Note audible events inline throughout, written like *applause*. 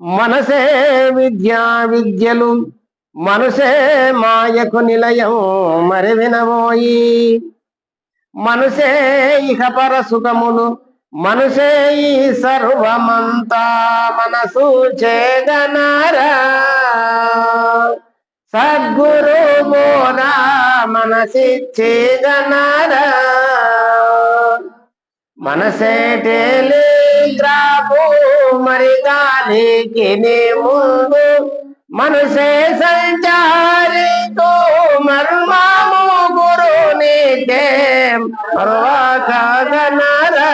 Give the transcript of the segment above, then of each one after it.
మనసే విద్యా విద్యలు మనసే మాయకు నిలయం మరి వినబోయి మనసే ఇహపర సుఖములు మనసే ఈ సర్వమంతా మనసు చేగనారా సద్గురు బోధ మనసిచ్చేగనారా మనసే టెలిగ్రాఫు మరి గాలికి ముందు మనసే సంచారితో మర్మము గురుని నీకే మరొకగనరా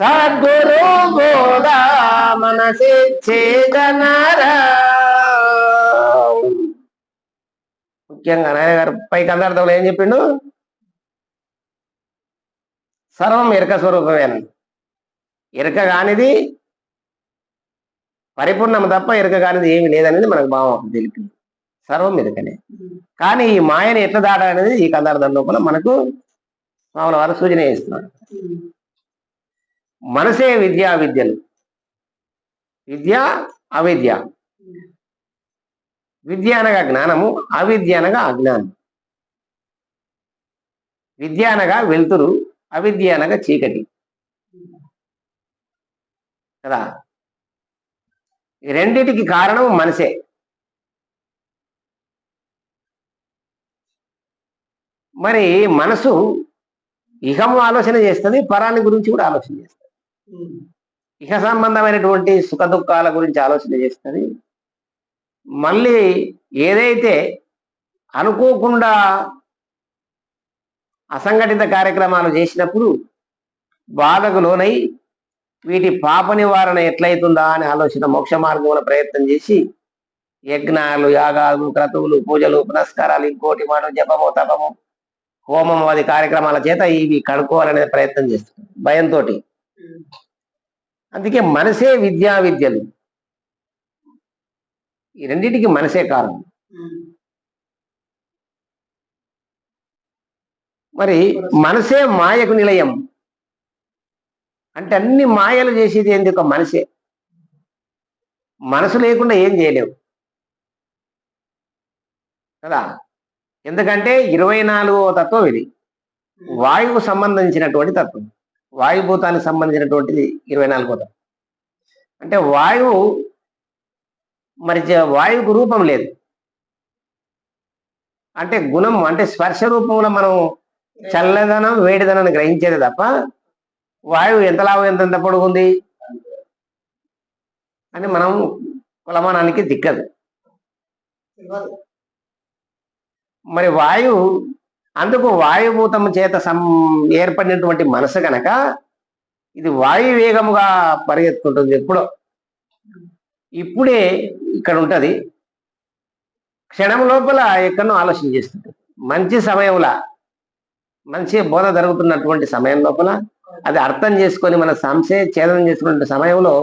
సద్గురు బోధ మనసిచ్చేదనరా ముఖ్యంగా నాయన గారు పైకి అందర్థంలో ఏం చెప్పిండు? సర్వం ఎరక స్వరూపమేనండి ఇరక కానిది పరిపూర్ణం తప్ప ఇరక కానిది ఏమి లేదనేది మనకు భావం తెలిపింది. సర్వం ఇరకనే కానీ ఈ మాయని ఎట్లా దాటాలనేది ఈ కందార్థం లోపల మనకు మామూలు వారు సూచన చేస్తున్నారు. మనసే విద్యా విద్యలు. విద్య అవిద్య. విద్య అనగా జ్ఞానము అవిద్య అనగా అజ్ఞానం. విద్య అనగా వెలుతురు అవిద్య అనగా చీకటి. కదా? ఈ రెండిటికి కారణం మనసే మరి మనసు ఇహము ఆలోచన చేస్తుంది పరాన్ని గురించి కూడా ఆలోచన చేస్తుంది. ఇహ సంబంధమైనటువంటి సుఖ దుఃఖాల గురించి ఆలోచన చేస్తుంది. మళ్ళీ ఏదైతే అనుకోకుండా అసంఘటిత కార్యక్రమాలు చేసినప్పుడు బాధకు లోనై వీటి పాప నివారణ ఎట్లయితుందా అని ఆలోచన మోక్ష మార్గంలో ప్రయత్నం చేసి యజ్ఞాలు యాగాలు క్రతువులు పూజలు పునస్కారాలు ఇంకోటి మాట జపము తపము హోమం అది కార్యక్రమాల చేత ఇవి కడుక్కోవాలనే ప్రయత్నం చేస్తుంది భయంతో అందుకే మనసే విద్యా విద్యలు. ఈ రెండింటికి మనసే కారణం. మరి మనసే మాయకు నిలయం. అంటే అన్ని మాయలు చేసేది ఏంది? ఒక మనసే మనసు లేకుండా ఏం చేయలేవు. కదా? ఎందుకంటే ఇరవై నాలుగో తత్వం ఇది. వాయువు సంబంధించినటువంటి తత్వం. వాయుభూతానికి సంబంధించినటువంటిది ఇరవై నాలుగో తత్వం. అంటే వాయువు మరి వాయువుకు రూపం లేదు. అంటే గుణం అంటే స్పర్శ రూపంలో మనం చల్లదనం వేడిదనం గ్రహించేది తప్ప వాయువు ఎంత లాభం ఎంత ఎంత పొడుగుంది? అని మనం కులమానానికి దిక్కదు. మరి వాయువు అందుకు వాయుభూతం చేత సం ఏర్పడినటువంటి మనసు కనుక ఇది వాయు వేగముగా పరిగెత్తుకుంటుంది ఎప్పుడో. ఇప్పుడే ఇక్కడ ఉంటుంది. క్షణం లోపల ఎక్కడో ఆలోచన చేస్తుంది. మంచి సమయంలో మంచి బోధ జరుగుతున్నటువంటి సమయం లోపల అది అర్థం చేసుకొని మన సంశయ ఛేదనం చేసుకున్న సమయంలో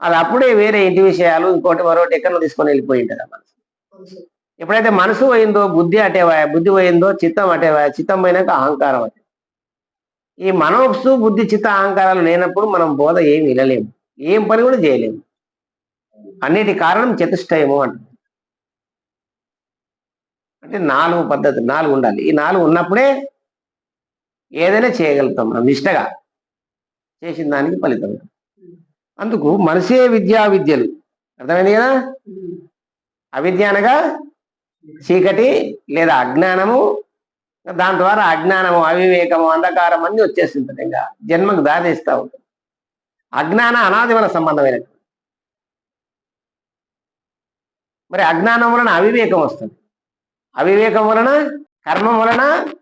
అది అప్పుడే వేరే ఇంటి విషయాలు ఇంకోటి మరొకటి ఎక్కడో తీసుకొని వెళ్ళిపోయి ఉంటుంది ఆ మనసు. ఎప్పుడైతే మనసు పోయిందో బుద్ధి అటేవా బుద్ధి పోయిందో చిత్తం అటేవా చిత్తం పోయినాక అహంకారం అటే. ఈ మనోప్సు బుద్ధి చిత్త అహంకారాలు లేనప్పుడు మనం బోధ ఏం వినలేము. ఏం పని కూడా చేయలేము. అన్నిటి కారణం చతుష్టయము అంట. అంటే నాలుగు పద్ధతులు నాలుగు ఉండాలి. ఈ నాలుగు ఉన్నప్పుడే ఏదైనా చేయగలుగుతాం మనం నిష్టగా. చేసిన దానికి ఫలితం. అందుకు మనసే విద్యా విద్యలు. అర్థమైంది కదా? అవిద్య అనగా చీకటి లేదా అజ్ఞానము. దాని ద్వారా అజ్ఞానము అవివేకము అంధకారం అన్ని వచ్చేస్తుంటుంది ఇంకా. జన్మకు దారిస్తూ ఉంటుంది అజ్ఞాన అనాది వల్ల సంబంధమైన మరి అజ్ఞానం వలన అవివేకం వస్తుంది. అవివేకం వలన కర్మం వలన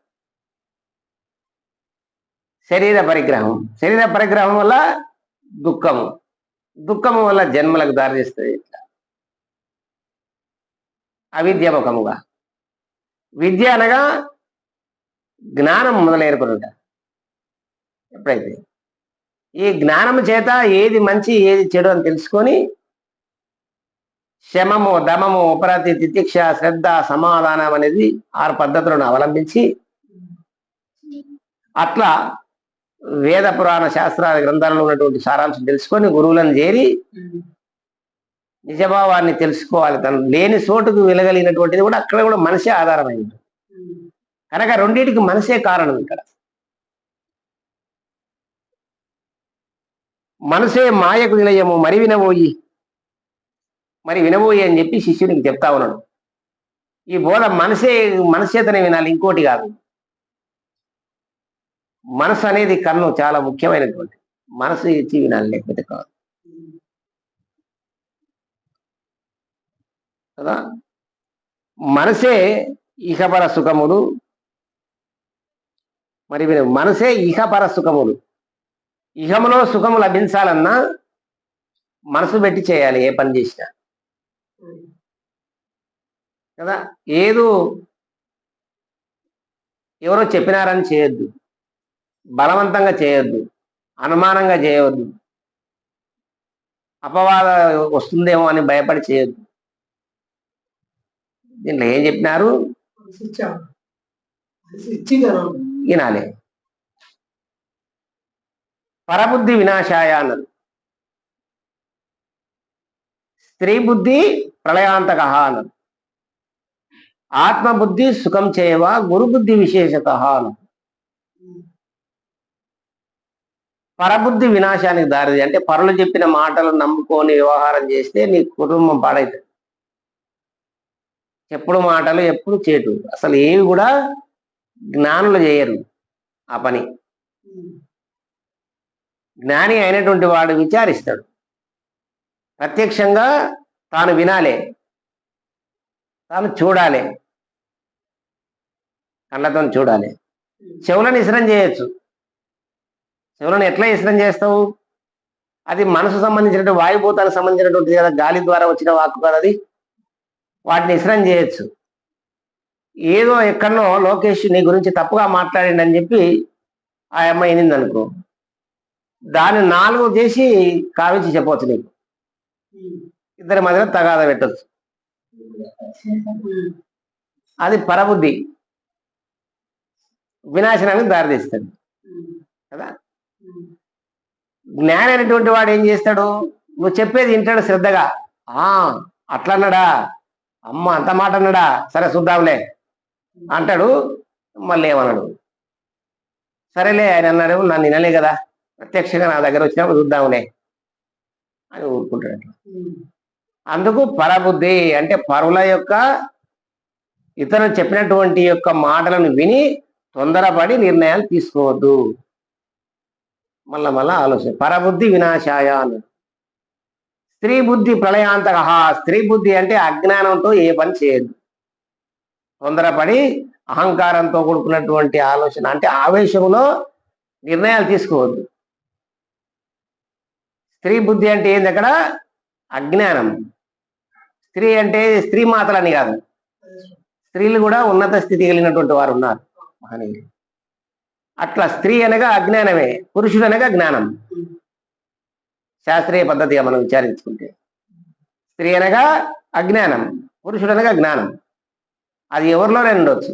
శరీర పరిగ్రహం. శరీర పరిగ్రహం వల్ల దుఃఖము. దుఃఖము వల్ల జన్మలకు దారితీస్తుంది ఇట్లా. అవిద్యాముఖముగా. విద్య అనగా జ్ఞానం మొదలేరుకునుట ఎప్పుడైతే ఈ జ్ఞానము చేత ఏది మంచి ఏది చెడు అని తెలుసుకొని శమము దమము ఉపరతి తితిక్ష శ్రద్ధ సమాధానం అనేది ఆరు పద్ధతులను అవలంబించి అట్లా వేద పురాణ శాస్త్రాల గ్రంథాలలో ఉన్నటువంటి సారాంశం తెలుసుకొని గురువులను చేరి నిజభావాన్ని తెలుసుకోవాలి. తను లేని చోటుకు వెళ్ళగలిగినటువంటిది కూడా అక్కడ కూడా మనసే ఆధారమైంది కనుక రెండింటికి మనసే కారణం ఇక్కడ. మనసే మాయకు నిలయము మరి వినబోయి మరి వినబోయి అని చెప్పి శిష్యునికి చెప్తా ఉన్నాడు. ఈ బోధ మనసే మనసేతనే వినాలి ఇంకోటి కాదు. మనసు అనేది కన్ను చాలా ముఖ్యమైనటువంటి మనసు ఇచ్చి వినాలి లేకపోతే కాదు. కదా? మనసే ఇహపర సుఖములు. మరి మనసే ఇహపర సుఖములు. ఇహములో సుఖము లభించాలన్నా మనసు పెట్టి చేయాలి ఏ పని చేసినా. కదా? ఏదో ఎవరో చెప్పినారని చేయొద్దు. బలవంతంగా చేయొద్దు అనుమానంగా చేయవద్దు అపవాద వస్తుందేమో అని భయపడి చేయొద్దు. దీంట్లో ఏం చెప్పినారు? వినాలి. పరబుద్ధి వినాశాయ అన్నది. స్త్రీ బుద్ధి ప్రళయాంతక అన్నది. ఆత్మబుద్ధి సుఖం చేయవా గురుబుద్ధి విశేషత అన్నది. పరబుద్ధి వినాశానికి దారిది అంటే పరులు చెప్పిన మాటలు నమ్ముకొని వ్యవహారం చేస్తే నీ కుటుంబం పాడైతుంది. చెప్పుడు మాటలు ఎప్పుడు చేటు. అసలు ఏవి కూడా జ్ఞానులు చేయరు ఆ పని. జ్ఞాని అయినటువంటి వాడు విచారిస్తాడు. ప్రత్యక్షంగా తాను వినాలి. తాను చూడాలి. కళ్ళతో చూడాలి. చెవులను ఇసరం చేయొచ్చు. శివులను ఎట్లా ఇష్టం చేస్తావు? అది మనసు సంబంధించినటువంటి వాయుభూతానికి సంబంధించినటువంటి కదా గాలి ద్వారా వచ్చిన వాక్కు కదా అది. వాటిని ఇసరం చేయొచ్చు. ఏదో ఎక్కడనో లోకేష్ నీ గురించి తప్పుగా మాట్లాడిండి అని చెప్పి ఆ అమ్మాయి వినింది అనుకో. దాన్ని నాలుగు చేసి కావించి చెప్పవచ్చు నీకు. ఇద్దరి మధ్యలో తగాద పెట్టచ్చు. అది పరబుద్ధి. వినాశనానికి దారితీస్తుంది. కదా? జ్ఞాని అనేటువంటి వాడు ఏం చేస్తాడు? నువ్వు చెప్పేది వింటాడు శ్రద్ధగా. ఆ అట్లా అన్నాడా అమ్మ అంత మాట అన్నాడా? సరే చూద్దాంలే. అంటాడు మళ్ళీ ఏమన్నాడు సరేలే ఆయన అన్నాడు నన్ను వినలే కదా. ప్రత్యక్షంగా నా దగ్గర వచ్చినప్పుడు చూద్దాంలే. అని ఊరుకుంటాడు. అందుకు పరబుద్ధి అంటే పరుల యొక్క ఇతరులు చెప్పినటువంటి యొక్క మాటలను విని తొందరపడి నిర్ణయాలు తీసుకోవద్దు. మళ్ళా మళ్ళా ఆలోచన. పరబుద్ధి వినాశాయ అన్నాడు స్త్రీ బుద్ధి ప్రళయాంతక. స్త్రీ బుద్ధి అంటే అజ్ఞానంతో ఏ పని చేయదు. తొందరపడి అహంకారంతో కూడుకున్నటువంటి ఆలోచన. అంటే ఆవేశంలో నిర్ణయాలు తీసుకోవద్దు. స్త్రీ బుద్ధి అంటే ఏంది అక్కడ? అజ్ఞానం. స్త్రీ అంటే స్త్రీ మాతలని కాదు. స్త్రీలు కూడా ఉన్నత స్థితి కలిగినటువంటి వారు ఉన్నారు. మహనీయులు. అట్లా స్త్రీ అనగా అజ్ఞానమే పురుషుడు అనగా జ్ఞానం. శాస్త్రీయ పద్ధతిగా మనం విచారించుకుంటే. స్త్రీ అనగా అజ్ఞానం పురుషుడు అనగా జ్ఞానం. అది ఎవరిలోనే ఉండొచ్చు?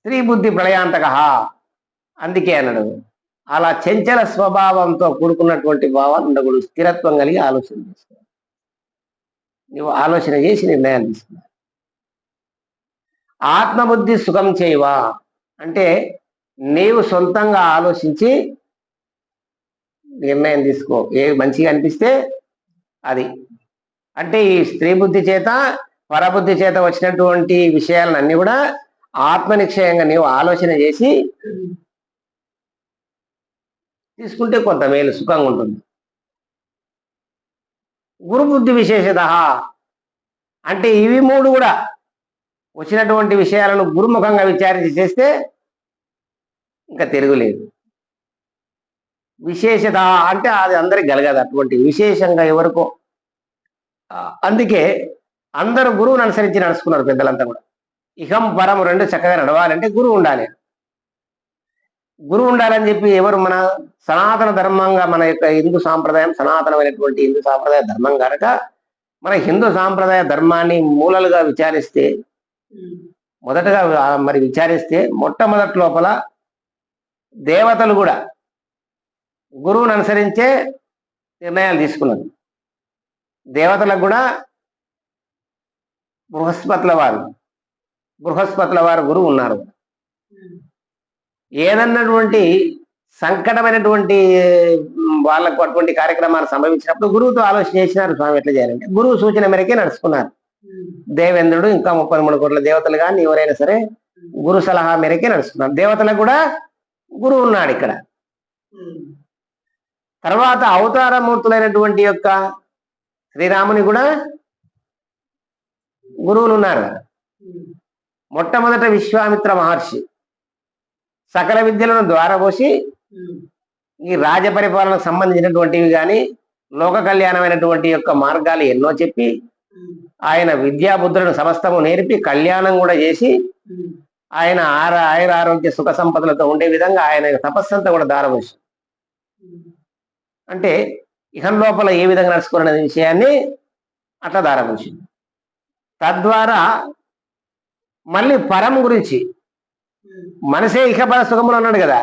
స్త్రీ బుద్ధి ప్రళయాంతక అందుకే అన్నాడు అలా చెంచల స్వభావంతో కూడుకున్నటువంటి భావాలు ఉండకూడదు స్థిరత్వం కలిగి ఆలోచన చేసుకోవాలి. నువ్వు ఆలోచన చేసి నిర్ణయాలు తీసుకున్నావు ఆత్మబుద్ధి సుఖం చేయవా? అంటే నీవు సొంతంగా ఆలోచించి నిర్ణయం తీసుకో. ఏది మంచిగా అనిపిస్తే అది. అంటే ఈ స్త్రీ బుద్ధి చేత పరబుద్ధి చేత వచ్చినటువంటి విషయాలను కూడా ఆత్మనిక్షయంగా నీవు ఆలోచన చేసి తీసుకుంటే కొంత మేలు సుఖంగా ఉంటుంది. గురుబుద్ధి విశేషత. అంటే ఇవి మూడు కూడా వచ్చినటువంటి విషయాలను గురుముఖంగా విచారించి చేస్తే ఇంకా తిరుగులేదు విశేషత అంటే అది అందరికి కలగదు అటువంటి విశేషంగా ఎవరికో. అందుకే అందరూ గురువుని అనుసరించి నడుచుకున్నారు పెద్దలంతా కూడా. ఇహం పరం రెండు చక్కగా నడవాలంటే గురువు ఉండాలి. గురువు ఉండాలని చెప్పి ఎవరు మన సనాతన ధర్మంగా మన యొక్క హిందూ సాంప్రదాయం సనాతనమైనటువంటి హిందూ సాంప్రదాయ ధర్మం కనుక మన హిందూ సాంప్రదాయ ధర్మాన్ని మూలలుగా విచారిస్తే మొదటగా మరి విచారిస్తే మొట్టమొదటి లోపల దేవతలు కూడా గురువును అనుసరించే నిర్ణయాలు తీసుకున్నారు దేవతలకు కూడా బృహస్పతుల వారు బృహస్పతుల వారు గురువు ఉన్నారు. ఏదన్నటువంటి సంకటమైనటువంటి వాళ్ళకు అటువంటి కార్యక్రమాలు సంభవించినప్పుడు గురువుతో ఆలోచన చేసినారు స్వామి ఎట్లా చేయాలంటే గురువు సూచన మేరకే నడుచుకున్నారు. దేవేంద్రుడు ఇంకా ముప్పై మూడు కోట్ల దేవతలు కానీ ఎవరైనా సరే గురు సలహా మేరకే నడుస్తున్నారు. దేవతలకు కూడా గురువు ఉన్నాడు ఇక్కడ. తర్వాత అవతారమూర్తులైనటువంటి యొక్క శ్రీరాముని కూడా గురువులు ఉన్నారు. మొట్టమొదట విశ్వామిత్ర మహర్షి సకల విద్యలను ద్వారపోసి ఈ రాజ పరిపాలనకు సంబంధించినటువంటివి కానీ లోక కళ్యాణమైనటువంటి యొక్క మార్గాలు ఎన్నో చెప్పి ఆయన విద్యాబుద్ధులను సమస్తము నేర్పి కళ్యాణం కూడా చేసి ఆయన ఆర ఆయుర ఆరోగ్య సుఖ సంపదలతో ఉండే విధంగా ఆయన తపస్సంతా కూడా దారపోసి అంటే ఇహం లోపల ఏ విధంగా నడుచుకోవాలనే విషయాన్ని అట్లా దారపోసి తద్వారా మళ్ళీ పరం గురించి మనసే ఇహపర సుఖములు అన్నాడు కదా.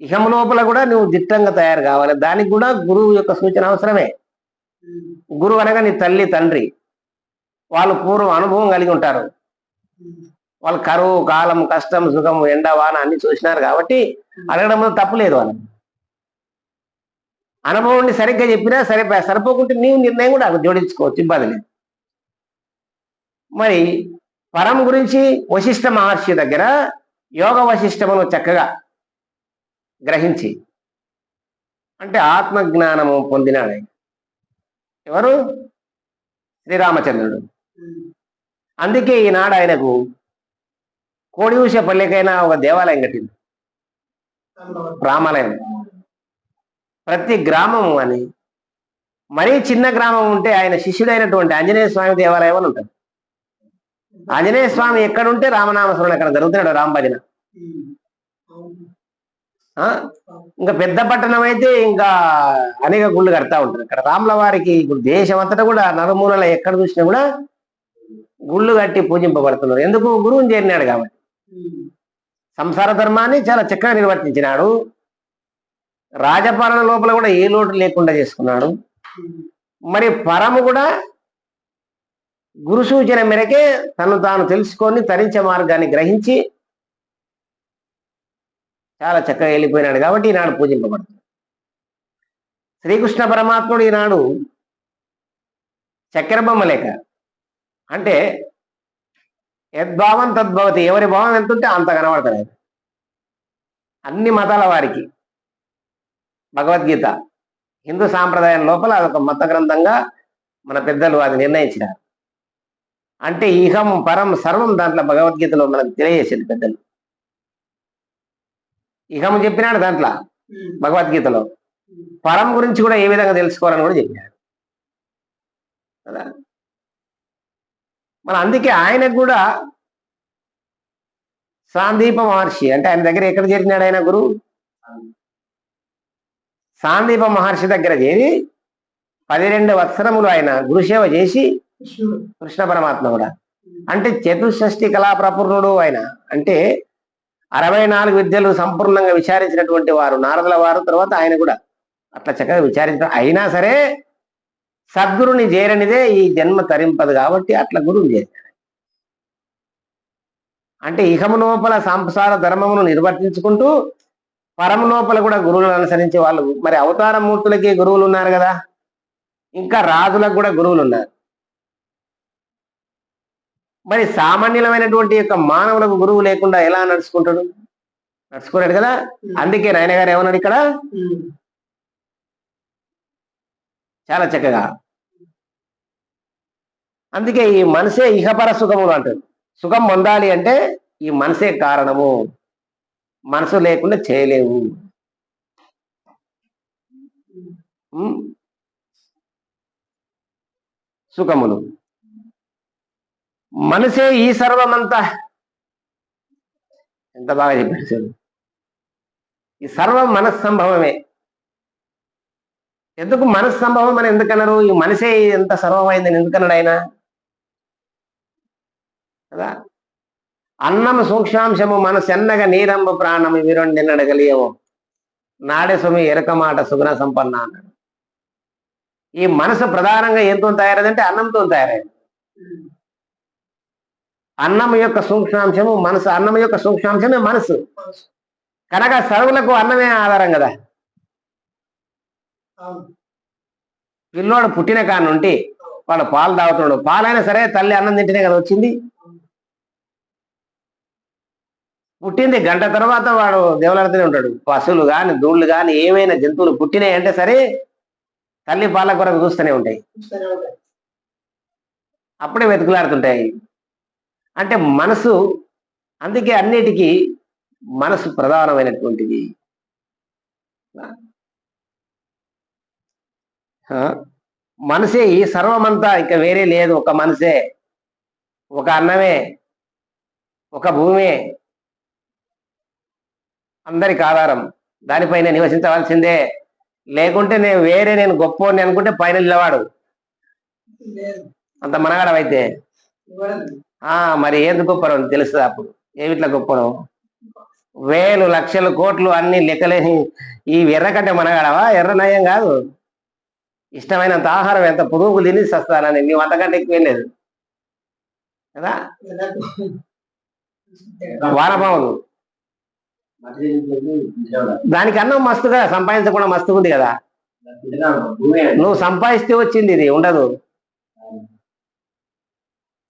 ఇహం లోపల కూడా నువ్వు దిట్టంగా తయారు కావాలి. దానికి కూడా గురువు యొక్క సూచన అవసరమే. గురువు అనగా నీ తల్లి తండ్రి. వాళ్ళు పూర్వం అనుభవం కలిగి ఉంటారు. వాళ్ళు కరువు కాలం కష్టం సుఖం ఎండ వాన అన్ని చూసినారు కాబట్టి అడగడంలో తప్పులేదు వాళ్ళు అనుభవం ఉండి సరిగ్గా చెప్పినా సరే సరిపోకుంటే నీవు నిర్ణయం కూడా జోడించుకోవచ్చు ఇబ్బంది లేదు. మరి పరం గురించి వశిష్ఠ మహర్షి దగ్గర యోగ వశిష్టమును చక్కగా గ్రహించి అంటే ఆత్మజ్ఞానము పొందినాడు ఎవరు? శ్రీరామచంద్రుడు. అందుకే ఈనాడు ఆయనకు కోడియూష పల్లెకైనా ఒక దేవాలయం కట్టింది. రామాలయం. ప్రతి గ్రామం అని మరీ చిన్న గ్రామం ఉంటే ఆయన శిష్యుడైనటువంటి ఆంజనేయ స్వామి దేవాలయం అని ఉంటుంది. ఆంజనేయ స్వామి ఎక్కడుంటే రామనామస్మరణ అక్కడ జరుగుతున్నాడు రామ భజన. ఆ? ఇంకా పెద్ద పట్టణం అయితే ఇంకా అనేక గుళ్ళు కడతా ఉంటారు. ఇక్కడ రాముల వారికి ఇప్పుడు దేశం అంతటా కూడా నలుమూలల ఎక్కడ చూసినా కూడా గుళ్ళు కట్టి పూజింపబడుతున్నారు. ఎందుకు? గురువుని చేరినాడు కాబట్టి. సంసార ధర్మాన్ని చాలా చక్కగా నిర్వర్తించినాడు. రాజపాలన లోపల కూడా ఏ లోటు లేకుండా చేసుకున్నాడు. మరి పరము కూడా గురు సూచన మేరకే తను తాను తెలుసుకొని తరించే మార్గాన్ని గ్రహించి చాలా చక్కగా వెళ్ళిపోయినాడు కాబట్టి ఈనాడు పూజింపబడుతుంది శ్రీకృష్ణ పరమాత్ముడు ఈనాడు చక్కెర బొమ్మ లేక అంటే యద్భావం తద్భవతి ఎవరి భావం ఎంత ఉంటే అంత కనబడతాడు అన్ని మతాల వారికి. భగవద్గీత. హిందూ సాంప్రదాయం లోపల అదొక మత గ్రంథంగా మన పెద్దలు అది నిర్ణయించినారు. అంటే ఇహం పరం సర్వం దాంట్లో భగవద్గీతలో మనకు తెలియజేసింది పెద్దలు. ఇహం చెప్పినాడు దాంట్లో భగవద్గీతలో. పరం గురించి కూడా ఏ విధంగా తెలుసుకోవాలని కూడా చెప్పినాడు కదా? మన అందుకే ఆయనకు కూడా సాందీప మహర్షి. అంటే ఆయన దగ్గర ఎక్కడ చేరినాడు ఆయన గురు? సాందీప మహర్షి దగ్గర చేరి పదిరెండు వత్సరములు ఆయన గురుసేవ చేసి కృష్ణ పరమాత్మ కూడా. అంటే చతుషష్ఠి కళా ప్రపూర్ణుడు ఆయన. అంటే అరవై నాలుగు విద్యలు సంపూర్ణంగా విచారించినటువంటి వారు నారదుల వారు తర్వాత ఆయన కూడా అట్లా చక్కగా విచారించడం అయినా సరే సద్గురుని చేరనిదే ఈ జన్మ తరింపదు కాబట్టి అట్లా గురువు చేశాడు. అంటే ఇహము లోపల సంసార ధర్మమును నిర్వర్తించుకుంటూ పరమ లోపల కూడా గురువులను అనుసరించే వాళ్ళు. మరి అవతార మూర్తులకి గురువులు ఉన్నారు కదా. ఇంకా రాజులకు కూడా గురువులు ఉన్నారు. మరి సామాన్యులమైనటువంటి యొక్క మానవులకు గురువు లేకుండా ఎలా నడుచుకుంటాడు? నడుచుకోలేడు కదా. అందుకే నాయన గారు ఏమన్నాడు ఇక్కడ? చాలా చక్కగా. అందుకే ఈ మనసే ఇహపర సుఖములు అంటారు. సుఖం పొందాలి అంటే ఈ మనసే కారణము. మనసు లేకుండా చేయలేవు సుఖములు. మనసే ఈ సర్వమంతా. ఎంత బాగా చెప్పాడు ఈ సర్వం మనస్సంభవమే ఎందుకు మనస్సంభవం అని ఎందుకన్నారు ఈ మనసే ఎంత సర్వమైందని ఎందుకన్నాడు ఆయన? కదా? అన్నం సూక్ష్మాంశము మనసు ఎన్నగ నీరంబు ప్రాణం ఇవి రెండు నిన్నడగలియము నాడే స్వామి ఎరక మాట సుగుణ సంపన్న అన్నాడు. ఈ మనసు ప్రధానంగా ఎంతో తయారైందంటే అన్నంతో తయారైంది. అన్నం యొక్క సూక్ష్మాంశము మనసు అన్నం యొక్క సూక్ష్మాంశమే మనసు. కనుక సర్వులకు అన్నమే ఆధారం కదా? పిల్లోడు పుట్టిన కాడ నుండి వాడు పాలు తాగుతున్నాడు. పాలైనా సరే తల్లి అన్నం తింటేనే కదా వచ్చింది. పుట్టింది గంట తర్వాత వాడు దేవులాడుతూనే ఉంటాడు. పశువులు కానీ దూళ్ళు కానీ ఏమైనా జంతువులు పుట్టినాయి అంటే సరే తల్లి పాల కొరకు చూస్తూనే ఉంటాయి. అప్పుడే వెతుకులాడుతుంటాయి. అంటే మనసు అందుకే అన్నిటికీ మనసు ప్రధానమైనటువంటిది. మనసే ఈ సర్వమంతా ఇక వేరే లేదు. ఒక మనసే ఒక అన్నమే ఒక భూమే. అందరికి ఆధారం. దానిపైన నివసించవలసిందే. లేకుంటే నేను వేరే నేను గొప్పోని అనుకుంటే పైన నిలవాడు అంత మనగాడవైతే ఆ మరి ఏంది గొప్పరం తెలుస్తుంది అప్పుడు? ఏమిట్లా గొప్పడం వేలు లక్షలు కోట్లు అన్ని లెక్కలేని ఈ ఎర్రకంటే మనగాడవా? ఎర్ర నయం కాదు. ఇష్టమైనంత ఆహారం ఎంత పురుగులు తినేసి వస్తానని నీవు అంతకంటే ఎక్కువ లేదు. కదా? వానపాములు. దానికి అన్నం మస్తుగా సంపాదించకుండా మస్తుగా ఉంది కదా? నువ్వు సంపాదిస్తే వచ్చింది ఇది ఉండదు.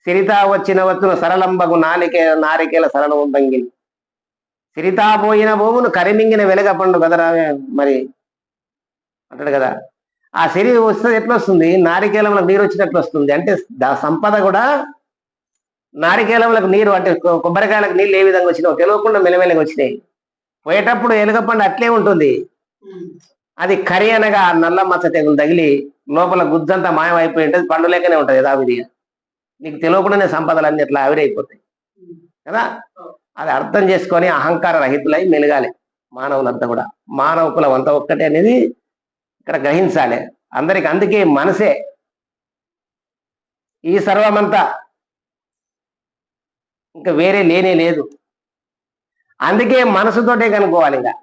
సిరితా వచ్చిన వచ్చిన సరళంబగు నాలికే నారికేల సరళం బంగిలి సిరితా పోయిన భూమును కరిమింగిన వెలగ పండు కదరా మరి. అంటాడు కదా? ఆ శరీరం వస్తుంది ఎట్లా వస్తుంది నారికేలంలో నీరు వచ్చినట్లు వస్తుంది. అంటే దా సంపద కూడా నారికేలంలో నీరు అంటే కొబ్బరికాయలకు నీళ్ళు ఏ విధంగా వచ్చినాయో తెలియకుండా మెలమెలగా వచ్చినాయి. పోయేటప్పుడు ఎలుగపండు అట్లే ఉంటుంది. అది కరి అనగా ఆ నల్ల మచ్చ తెగులు తగిలి లోపల గుజ్జంతా మాయమైపోయి ఉంటుంది పండు లేకనే ఉంటుంది యథావిధిగా. నీకు తెలియకుండానే సంపదలు అన్ని అట్లా ఆవిరైపోతాయి. కదా? అది అర్థం చేసుకొని అహంకార రహితులై మెలగాలి మానవులంతా కూడా. మానవ కులం అంతా ఒక్కటే అనేది ఇక్కడ గ్రహించాలి. అందరికి అందుకే మనసే ఈ సర్వమంతా ఇంకా వేరే లేనే లేదు. అందుకే మనసుతోటే కనుక్కోవాలి ఇంకా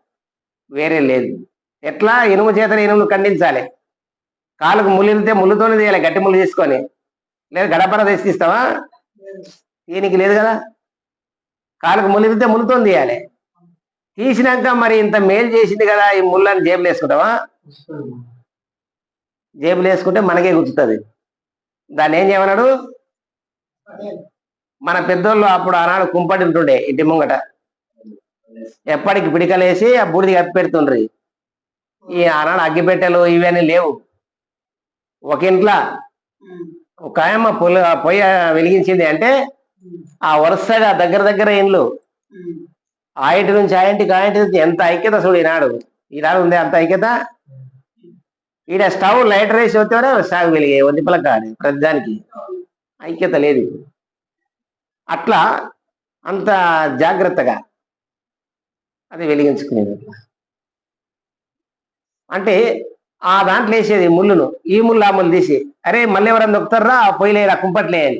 వేరే లేదు. ఎట్లా? ఇనుము చేతనే ఇనుమును ఖండించాలి. కాలుకు ముళ్ళితే ముళ్ళుతోనే తీయాలి గట్టి ముళ్ళు తీసుకొని. లేదు గడపర తీసి తీస్తావా? దీనికి లేదు కదా. కాలుకు ముళ్ళితే ముళ్ళుతో తీయాలి. తీసినాక మరి ఇంత మేలు చేసింది కదా ఈ ముళ్ళని జేబులు వేసుకుంటావా? జేబులు వేసుకుంటే మనకే గుర్తుతుంది దాన్ని ఏం చేయమన్నాడు? మన పెద్దోళ్ళు అప్పుడు ఆనాడు కుంపటి ఉంటుండే ఇంటి ముంగట. ఎప్పటికి పిడికలేసి ఆ బూడిది కప్పి పెడుతుండ్రి. ఈ ఆనాడు అగ్గిపెట్టెలు ఇవన్నీ లేవు. ఒక ఇంట్లో ఒక ఆయమ్మ పొలి పొయ్యి వెలిగించింది అంటే ఆ వరుసగా దగ్గర దగ్గర ఇండ్లు. ఆ ఇంటి నుంచి ఆ ఇంటికి ఆ ఇంటి నుంచి ఎంత ఐక్యత చూడు ఈనాడు. ఈనాడు ఉంది అంత ఐక్యత ఈడ స్టవ్ లైటర్ వేసి వచ్చేవారే సాగు వెలిగే ఒంటిపల కాదు ప్రతిదానికి. ఐక్యత లేదు అట్లా అంత జాగ్రత్తగా అది వెలిగించుకునేది. అట్లా అంటే ఆ దాంట్లో వేసేది ముళ్ళును. ఈ ముళ్ళు ఆ ముళ్ళు తీసి అరే మళ్ళీ ఎవరన్నా దొక్కుతారా? ఆ పొయ్యిలేరా కుంపట్లే అని.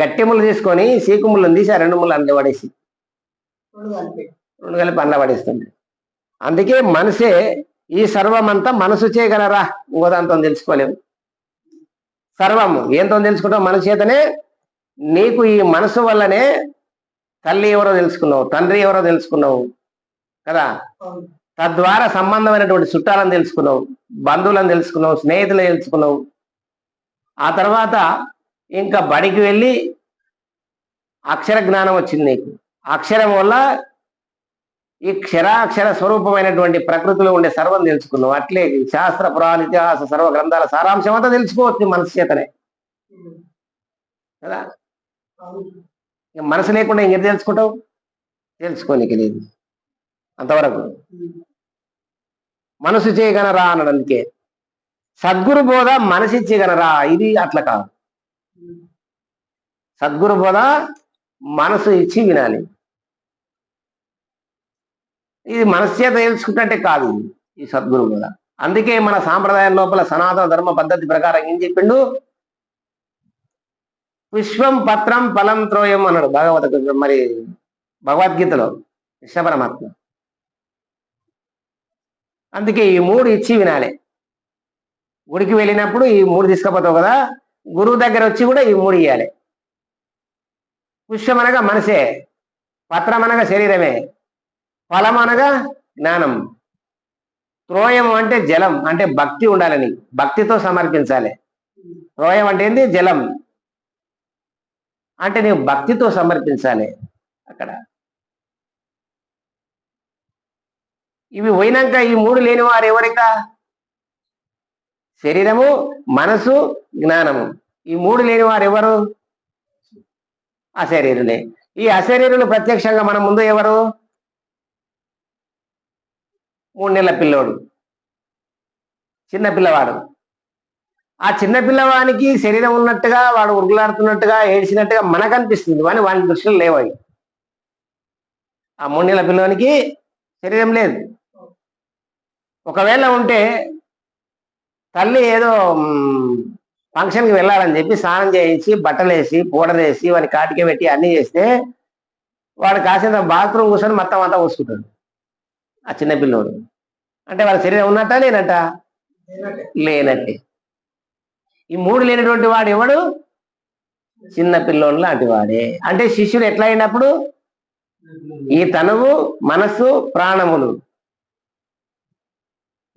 గట్టి ముళ్ళు తీసుకొని సీకు ముళ్ళని తీసి ఆ రెండు ముళ్ళు అందులో పడేసి. రెండు కలిపి అందులో పడేస్తుంది అందుకే మనసే ఈ సర్వమంతా మనసు చేయగలరా? ఇంకో దాంతో తెలుసుకోలేము. సర్వము ఏంతో తెలుసుకుంటావు? మనసు చేతనే నీకు ఈ మనసు వల్లనే తల్లి ఎవరో తెలుసుకున్నావు తండ్రి ఎవరో తెలుసుకున్నావు కదా? తద్వారా సంబంధమైనటువంటి చుట్టాలను తెలుసుకున్నావు బంధువులను తెలుసుకున్నావు స్నేహితులను తెలుసుకున్నావు. ఆ తర్వాత ఇంకా బడికి వెళ్ళి అక్షర జ్ఞానం వచ్చింది నీకు. అక్షరం వల్ల ఈ క్షరాక్షర స్వరూపమైనటువంటి ప్రకృతిలో ఉండే సర్వం తెలుసుకున్నాం. అట్లే శాస్త్ర పురాణ ఇతిహాస సర్వ గ్రంథాల సారాంశం అంతా తెలుసుకోవచ్చు మనసు చేతనే కదా మనసు లేకుండా ఇంకేం తెలుసుకుంటావు? తెలుసుకోనికి లేదు. అంతవరకు. మనసు చేయగలరా అన్నాడు సద్గురు బోధ మనసు ఇచ్చేయగలరా? ఇది అట్లా కాదు. సద్గురు బోధ మనసు ఇచ్చి వినాలి. ఇది మనసు చేత తెలుసుకుంటే కాదు ఈ సద్గురు కూడా. అందుకే మన సాంప్రదాయం లోపల సనాతన ధర్మ పద్ధతి ప్రకారం ఏం చెప్పిండు? విశ్వం పత్రం ఫలం త్రోయం అన్నాడు భగవత మరి భగవద్గీతలో కృష్ణ పరమాత్మ అందుకే ఈ మూడు ఇచ్చి వినాలి. గుడికి వెళ్ళినప్పుడు ఈ మూడు తీసుకుపోతావు కదా గురువు దగ్గర వచ్చి కూడా ఈ మూడు ఇవ్వాలి పుష్యం అనగా మనసే పత్రం అనగా శరీరమే. ఫలం అనగా జ్ఞానం. త్రోయం అంటే జలం అంటే భక్తి ఉండాలని భక్తితో సమర్పించాలి. త్రోయం అంటే ఏంది? జలం. అంటే నీవు భక్తితో సమర్పించాలి అక్కడ. ఇవి పోయినాక ఈ మూడు లేని వారు ఎవరికా? శరీరము మనసు జ్ఞానము. ఈ మూడు లేని వారు ఎవరు? అశరీరులే. ఈ అశరీరులు ప్రత్యక్షంగా మన ముందు ఎవరు? మూడు నెలల పిల్లోడు. చిన్న పిల్లవాడు. ఆ చిన్న పిల్లవానికి శరీరం ఉన్నట్టుగా వాడు ఉరుగులాడుతున్నట్టుగా ఏడ్చినట్టుగా మనకు అనిపిస్తుంది కానీ వాని దృష్టిలో లేవాయి ఆ మూడు నెలల పిల్లవానికి శరీరం లేదు. ఒకవేళ ఉంటే తల్లి ఏదో ఫంక్షన్కి వెళ్ళాలని చెప్పి స్నానం చేయించి బట్టలు వేసి వాడిని వాని కాటికే పెట్టి అన్ని చేస్తే వాడు కాసేంత బాత్రూమ్ కూర్చొని మొత్తం అంతా కూర్చుంటాడు ఆ చిన్న పిల్లోడు. అంటే వాళ్ళ శరీరం ఉన్నట్ట లేనట్ట? లేనట్టే. ఈ మూడు లేనటువంటి వాడు ఎవడు? చిన్న పిల్లోడు లాంటి వాడే. అంటే శిష్యుడు ఎట్లా అయినప్పుడు? ఈ తనువు మనస్సు ప్రాణములు.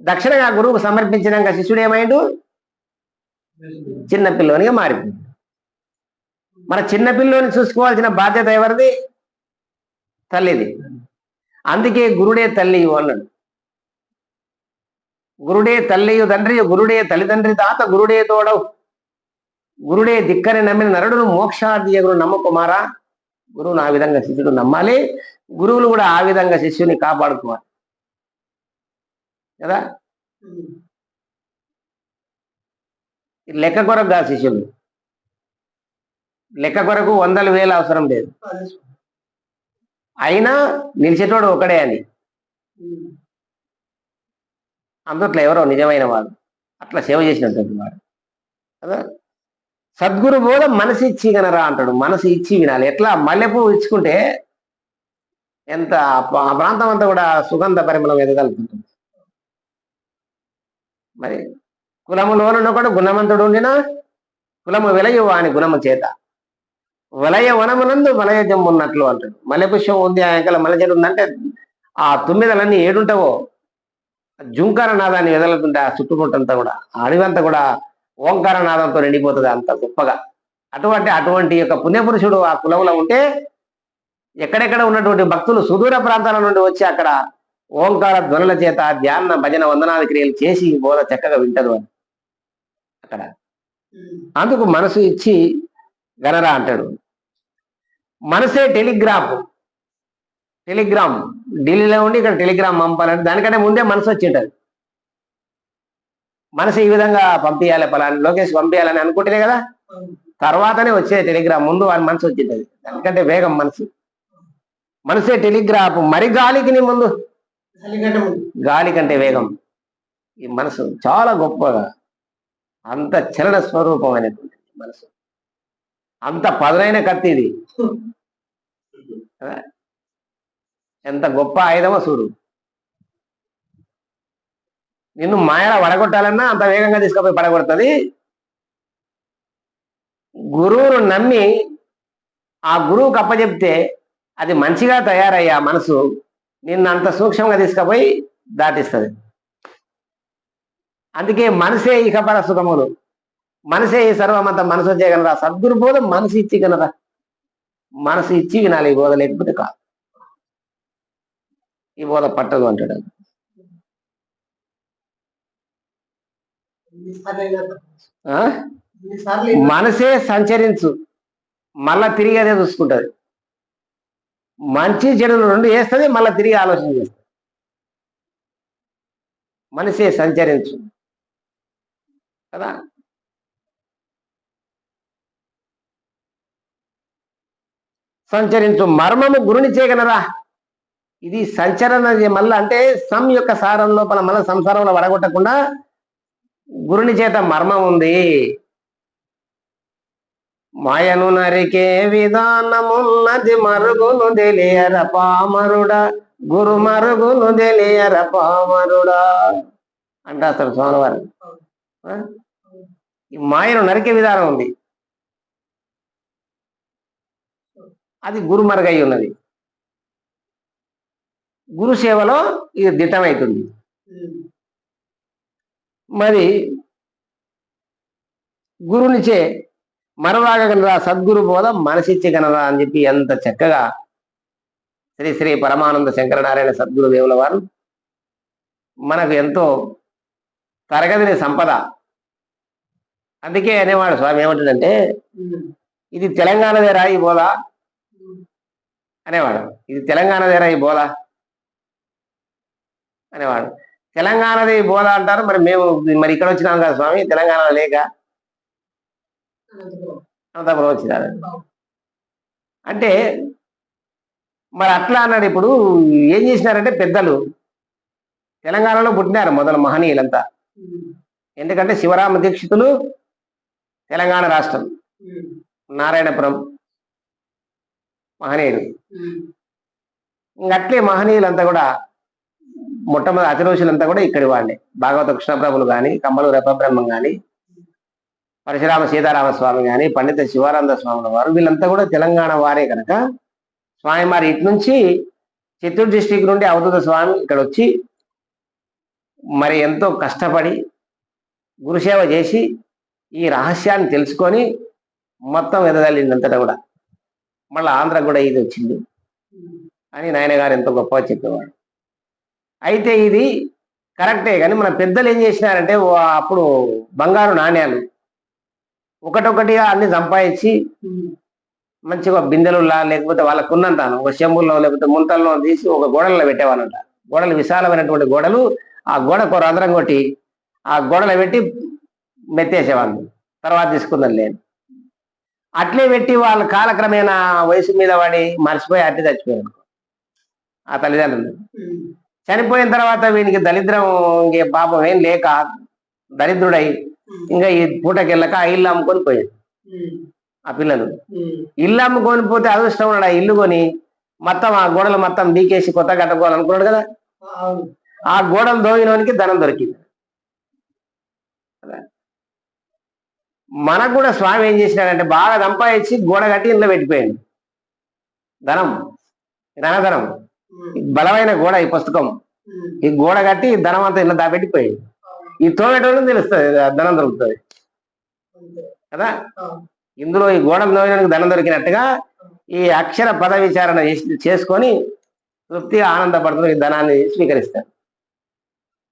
దక్షిణగా గురువుకు సమర్పించినాక శిష్యుడు ఏమైండు? చిన్న పిల్లోనిగా మారిపోయింది మన చిన్న పిల్లోని చూసుకోవాల్సిన బాధ్యత ఎవరిది? తల్లిది. అందుకే గురుడే తల్లి అన్నాడు. గురుడే తల్లియు తండ్రి గురుడే తల్లిదండ్రి తాత గురుడే తోడవు. గురుడే దిక్కని నమ్మిన నరుడును మోక్షార్థి గురు నమ్మకుమారా? గురువును ఆ విధంగా శిష్యుడు నమ్మాలి. గురువులు కూడా ఆ విధంగా శిష్యుని కాపాడుకోవాలి. కదా? లెక్క కొరకు కాదు శిష్యులు. లెక్క కొరకు వందల వేలు అవసరం లేదు. అయినా నిలిచేటోడు ఒకడే అని. అందుట్లో ఎవరో నిజమైన వాడు. అట్లా సేవ చేసినటువంటి వాడు. కదా? సద్గురు బోధ మనసు ఇచ్చి గనరా అంటాడు. మనసు ఇచ్చి వినాలి. ఎట్లా? మల్లెపూ ఇచ్చుకుంటే ఎంత ఆ ప్రా- ఆ ప్రాంతం అంతా కూడా సుగంధ పరిమళం ఎదగలుగుతుంది మరి కులములోనున్న కూడా గుణవంతుడు ఉండినా కులము వెలయు వాని గుణము చేత. వలయ వనమునందు వలయజం ఉన్నట్లు అంటాడు మల్లెపుష్పం ఉంది ఆ మల్లె ఉందంటే ఆ తొమ్మిదలన్నీ ఏడుంటావో? జుంకార నాదాన్ని ఎదలుతుంటే ఆ చుట్టుముట్టంతా కూడా ఆ అడవంతా కూడా ఓంకార నాదంతో నిండిపోతుంది అంత గొప్పగా. అటువంటి అటువంటి యొక్క పుణ్యపురుషుడు ఆ కులంలో ఉంటే ఎక్కడెక్కడ ఉన్నటువంటి భక్తులు సుదూర ప్రాంతాల నుండి వచ్చి అక్కడ ఓంకార ధ్వనుల చేత ధ్యాన భజన వందనాది క్రియలు చేసి బోధ చక్కగా వింటరు అని అక్కడ. అందుకు మనసు ఇచ్చి గనరా అంటాడు. మనసే టెలిగ్రాఫ్. టెలిగ్రామ్. ఢిల్లీలో ఉండి ఇక్కడ టెలిగ్రామ్ పంపాలంటే దానికంటే ముందే మనసు వచ్చి ఉంటుంది మనసు ఈ విధంగా పంపించాలి పలాని లోకేష్ పంపించాలని అనుకుంటేనే కదా? తర్వాతనే వచ్చే టెలిగ్రామ్. ముందు వాని మనసు వచ్చింటది. దానికంటే వేగం మనసు. మనసే టెలిగ్రాఫ్. మరి గాలికి నీ ముందు? గాలి కంటే వేగం. ఈ మనసు చాలా గొప్పగా అంత చలన స్వరూపమైనటువంటి మనసు. అంత పదునైన కత్తి ఇది? *laughs* ఎంత గొప్ప ఆయుధమో చూడు. నిన్ను మాయల వడగొట్టాలన్నా అంత వేగంగా తీసుకుపోయి పడగొడుతుంది. గురువును నమ్మి ఆ గురువుకి అప్పచెప్తే అది మంచిగా తయారయ్యా మనసు నిన్ను అంత సూక్ష్మంగా తీసుకుపోయి దాటిస్తుంది. అందుకే మనసే ఇకపర సుఖములు. మనసే ఈ సర్వమంత మనసు వచ్చేయగలరా సద్గురు బోధ మనసు ఇచ్చి కనరా మనసు ఇచ్చి వినాలి ఈ బోధ లేకపోతే కాదు. ఈ బోధ పట్టదు అంటాడు ఆ? మనసే సంచరించు. మళ్ళా తిరిగి అదే చూసుకుంటది. మంచి చెడులు రెండు వేస్తుంది మళ్ళా తిరిగి ఆలోచన చేస్తుంది. మనసే సంచరించు. కదా? సంచరించు మర్మము గురుని చేయగలరా? ఇది సంచరణ మళ్ళీ అంటే సం యొక్క సారం లోపల మళ్ళీ సంసారంలో వడగొట్టకుండా గురుని చేత మర్మం ఉంది. మాయను నరికే విధానమున్నది మరుగును తెలియర పామరుడా? గురు మరుగును తెలియర పామరుడా? అంటారు స్వామివారు. ఈ మాయను నరికే విధానం ఉంది. అది గురు మరుగై ఉన్నది. గురు సేవలో ఇది దిట్టమవుతుంది మరి గురునిచే మరవాగనరా సద్గురు బోధ మనసిచ్చగనరా అని చెప్పి ఎంత చక్కగా శ్రీ శ్రీ పరమానంద శంకరనారాయణ సద్గురు దేవుల వారు మనకు ఎంతో తరగతిని సంపద. అందుకే అనేవాడు స్వామి ఏమంటాడంటే ఇది తెలంగాణదేరా ఈ బోధ అనేవాడు. ఇది తెలంగాణదేరా ఈ బోలా? అనేవాడు. తెలంగాణది బోధ అంటారు. మరి మేము మరి ఇక్కడ వచ్చినాం కదా స్వామి తెలంగాణ లేక? అనంతపురం వచ్చినారు. అంటే మరి అట్లా అన్నాడు ఇప్పుడు ఏం చేసినారంటే పెద్దలు తెలంగాణలో పుట్టినారు మొదలు మహనీయులంతా. ఎందుకంటే శివరామ దీక్షితులు తెలంగాణ రాష్ట్రం నారాయణపురం. మహనీయుడు ఇంకట్లే మహనీయులంతా కూడా మొట్టమొదటి అతిరోషులంతా కూడా ఇక్కడి వాళ్ళే. భాగవత కృష్ణప్రభులు కానీ కమ్మలు రపబ్రహ్మం కానీ పరశురామ సీతారామ స్వామి కానీ పండిత శివానంద స్వాముల వారు వీళ్ళంతా కూడా తెలంగాణ వారే కనుక స్వామి మరి ఇటు నుంచి చిత్తూరు డిస్టిక్ నుండి అవధూత స్వామి ఇక్కడ వచ్చి మరి ఎంతో కష్టపడి గురుసేవ చేసి ఈ రహస్యాన్ని తెలుసుకొని మొత్తం ఎదగలిందంతటా కూడా. మళ్ళీ ఆంధ్ర కూడా ఇది వచ్చింది. అని నాయన గారు గొప్పగా చెప్పేవాడు అయితే ఇది కరెక్టే కానీ మన పెద్దలు ఏం చేసినారంటే అప్పుడు బంగారు నాణ్యాలు ఒకటొకటిగా అన్ని సంపాదించి మంచిగా బిందెలులా లేకపోతే వాళ్ళకు ఒక చెంబుల్లో లేకపోతే ముంతల్లో తీసి ఒక గోడల్లో పెట్టేవాళ్ళంట. గోడలు విశాలమైనటువంటి గోడలు ఆ గోడకు రంధ్రం కొట్టి ఆ గోడలో పెట్టి మెత్తేసేవాళ్ళు. తర్వాత తీసుకుందాం లేదు. అట్లే పెట్టి వాళ్ళ కాలక్రమేణా వయసు మీద వాడి మర్చిపోయి అట్టే చచ్చిపోయారు. ఆ తల్లిదండ్రులు. చనిపోయిన తర్వాత వీనికి దరిద్రం ఇంకే పాపం ఏం లేక దరిద్రుడై ఇంకా ఈ పూటకెళ్ళక ఆ ఇల్లు అమ్ముకొని పోయాడు. ఆ పిల్లలు. ఇల్లు అమ్ముకొని పోతే అదృష్టం ఉన్నాడు. ఆ ఇల్లు కొని మొత్తం ఆ గోడలు మొత్తం బీకేసి కొత్త కట్టుకోవాలనుకున్నాడు కదా. ఆ గోడలు దోగినోనికి ధనం దొరికింది. మనకు కూడా స్వామి ఏం చేసినాడంటే బాగా సంపాదించి గోడ కట్టి ఇంట్లో పెట్టిపోయాడు. ధనం ధనధనం బలమైన గోడ ఈ పుస్తకం. ఈ గోడ కట్టి ధనం అంతా ఇంట్లో దాపెట్టిపోయాడు ఈ తోమేటోళ్ళకి తెలుస్తుంది ధనం దొరుకుతుంది. కదా? ఇందులో ఈ గోడలు నోయడానికి ధనం దొరికినట్టుగా ఈ అక్షర పద విచారణ చేసి- చేసుకొని తృప్తిగా ఆనందపడుతూ ఈ ధనాన్ని స్వీకరిస్తారు.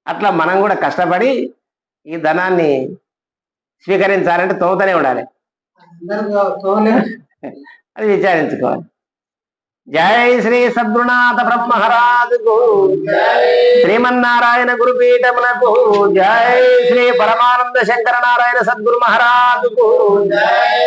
అట్లా మనం కూడా కష్టపడి ఈ ధనాన్ని స్వీకరించాలంటే తోముతూనే ఉండాలి. అది విచారించుకోవాలి. జై శ్రీ సద్గురునాథ బ్రహ్మహరాజుకు శ్రీమన్నారాయణ గురుపీఠమునకు జై శ్రీ పరమానంద శంకర నారాయణ సద్గురు మహారాజుకు. జై